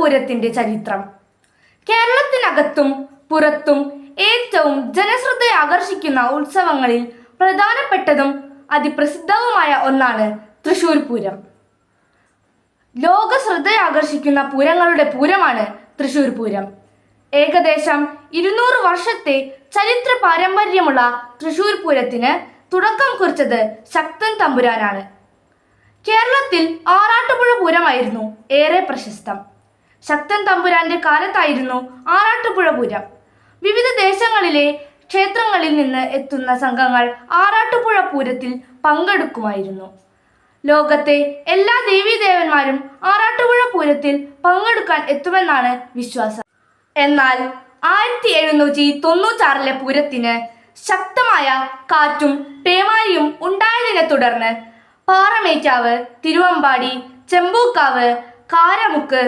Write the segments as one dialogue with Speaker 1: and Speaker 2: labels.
Speaker 1: പൂരത്തിന്റെ ചരിത്രം. കേരളത്തിനകത്തും പുറത്തും ഏറ്റവും ജനശ്രദ്ധ ആകർഷിക്കുന്ന ഉത്സവങ്ങളിൽ പ്രധാനപ്പെട്ടതും അതിപ്രസിദ്ധവുമായ ഒന്നാണ് തൃശൂർ പൂരം. ലോക ശ്രദ്ധയാകർഷിക്കുന്ന പൂരങ്ങളുടെ പൂരമാണ് തൃശൂർ പൂരം. ഏകദേശം ഇരുന്നൂറ് വർഷത്തെ ചരിത്ര പാരമ്പര്യമുള്ള തൃശൂർ പൂരത്തിന് തുടക്കം കുറിച്ചത് ശക്തൻ തമ്പുരാനാണ്. കേരളത്തിൽ ആറാട്ടുപുഴ പൂരമായിരുന്നു ഏറെ പ്രശസ്തം. ശക്തൻ തമ്പുരാന്റെ കാലത്തായിരുന്നു ആറാട്ടുപുഴ പൂരം. വിവിധ ദേശങ്ങളിലെ ക്ഷേത്രങ്ങളിൽ നിന്ന് എത്തുന്ന സംഘങ്ങൾ ആറാട്ടുപുഴ പൂരത്തിൽ പങ്കെടുക്കുമായിരുന്നു. ലോകത്തെ എല്ലാ ദേവീദേവന്മാരും ആറാട്ടുപുഴ പൂരത്തിൽ പങ്കെടുക്കാൻ എത്തുമെന്നാണ് വിശ്വാസം. എന്നാൽ ആയിരത്തി എഴുന്നൂറ്റി തൊണ്ണൂറ്റാറിലെ പൂരത്തിന് ശക്തമായ കാറ്റും പേമാരിയും ഉണ്ടായതിനെ തുടർന്ന് പാറമേക്കാവ് തിരുവമ്പാടി ചെമ്പൂക്കാവ് കാരമുക്ക്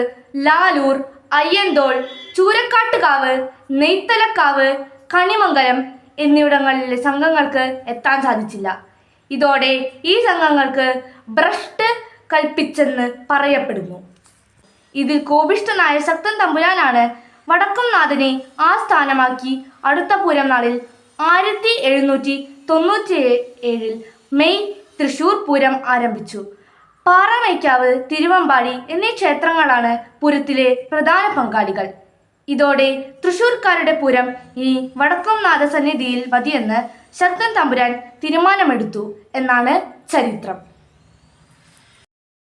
Speaker 1: ലാലൂർ അയ്യന്തോൾ ചൂരക്കാട്ടുകാവ് നെയ്ത്തലക്കാവ് കണിമംഗലം എന്നിവിടങ്ങളിലെ സംഘങ്ങൾക്ക് എത്താൻ സാധിച്ചില്ല. ഇതോടെ ഈ സംഘങ്ങൾക്ക് ഭ്രഷ്ട് കൽപ്പിച്ചെന്ന് പറയപ്പെടുന്നു. ഇതിൽ കോപിഷ്ഠനായ ശക്തൻ തമ്പുരാനാണ് വടക്കുംനാഥനെ ആ സ്ഥാനമാക്കി അടുത്ത പൂരം നാളിൽ ആയിരത്തി എഴുന്നൂറ്റി തൊണ്ണൂറ്റി ഏഴിൽ മെയ് തൃശൂർ പൂരം ആരംഭിച്ചു. പാറമൈക്കാവ് തിരുവമ്പാടി എന്നീ ക്ഷേത്രങ്ങളാണ് പുരത്തിലെ പ്രധാന പങ്കാളികൾ. ഇതോടെ തൃശൂർക്കാരുടെ പുരം ഇനി വടക്കുംനാഥ സന്നിധിയിൽ മതിയെന്ന് ശക്തൻ തമ്പുരാൻ തീരുമാനമെടുത്തു എന്നാണ് ചരിത്രം.